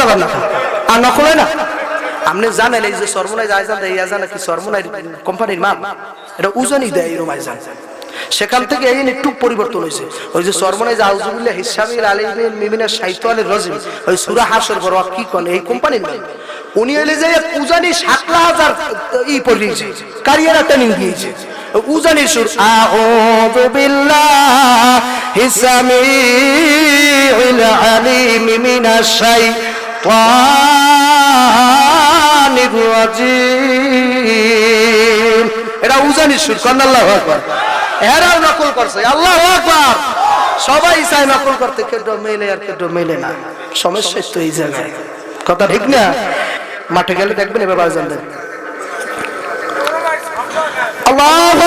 কথা না আর নকল না। আপনি জানেন এই যে সর্বনাই আজান দেয় কি সর্বনাই কোম্পানির মাল? এটা উজনই দেয় এরকম আজান সেখান থেকে এই একটু পরিবর্তন হয়েছে। ওই যে সর্বনাই আউজুবিল্লাহ হিসামিল আলিমিন মিমিনা সাহিত্য রজিম, ওই সুরা হাসর বড় কি কোন, এই কোম্পানির মাল। উনি হইলে যে উজানি সাতলা হাজার ই পড়িয়েছে কারিয়ারা ট্রেনিং দিয়েছে। উজানির সুর, আউযু বিল্লাহি সামিউল আলিম মিনাশ শাইতানির রাজিম এটা উজানির সুর, কোন আল্লাহু আকবার। এরাও নকল করছে, আল্লাহু আকবার। সবাই চায় নকল করতে কেটো মেলে আর কেটো মেলে না। সমস্যা তো এই জায়গায়। কথা ঠিক না? মাঠে গেলে দেখবেন এবার আল্লাহু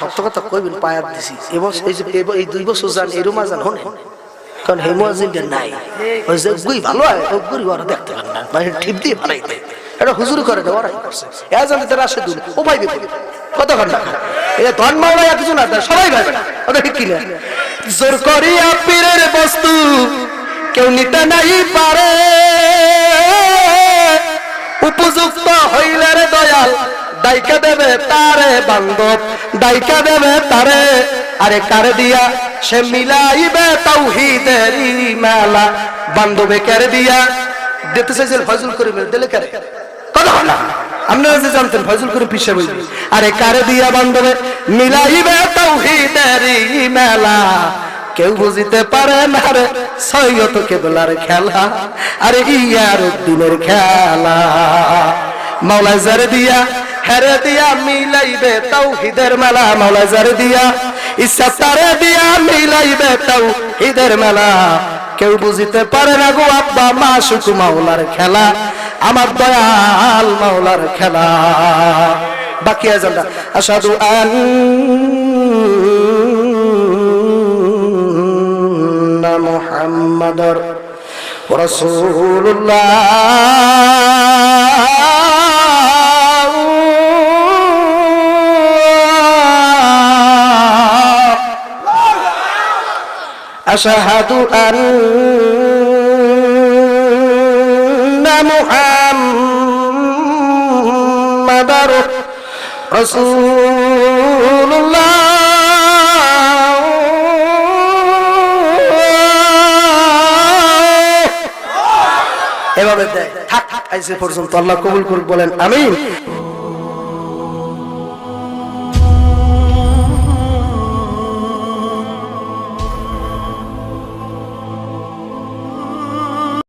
সত্য কথা কইবেন দিছি। এই এই দুই বছর যান আজান হনে কারণ নাই। ওই যে গুই ভালো হয় গুরি ওরা দেখতে পান না। মানে দিয়ে এটা হুজুর করে করছে। তারা আসে দূর। ও ভাই বিপদ কত ঘণ্টা ধন মাওলা কিছু না সবাই ভাই ওটা ঠিক কিনা জোর বস্তু কেউ নিতে নাই পারে। উপযুক্ত হইলে রে দয়াল। দাইকা দেবে তারে বান্ধব দাইকা দেবে তারে। আরে কারে দিয়া? সে মিলাইবে তাওহীদের মেলা বান্ধবে কারে দিয়া? দিতে চাইছিল ফজল করে দিলে কারে? কথা না। আপনারা জানতেন ফজল বই আরে কারে দিয়া বান্ধবে মিলাইবে তাওহীদের মেলা কেউ বুঝিতে পারে না রে, সৈয়দ কেবলার খেলা। আরে ইয়ার দিনের খেলা। মাওলা জারে দিয়া হেরে দিয়া মিলাইবে তাওহিদের মেলা মালাজার দিয়া। ইচ্ছা তারে দিয়া মিলাইবে তাওহিদের মেলা। কেউ বুঝিতে পারে না গো আব্বা, মা শুকু মাওলার খেলা। আমার দয়াল মাওলার খেলা। বাকি আজানটা আসাদু আন মুহাম্মাদর রাসূলুল্লাহ। أشهد أن محمد رسول الله এভাবে দেয় থাক থাক আইসে পর্যন্ত আল্লাহ কবুল করুক বলেন আমিন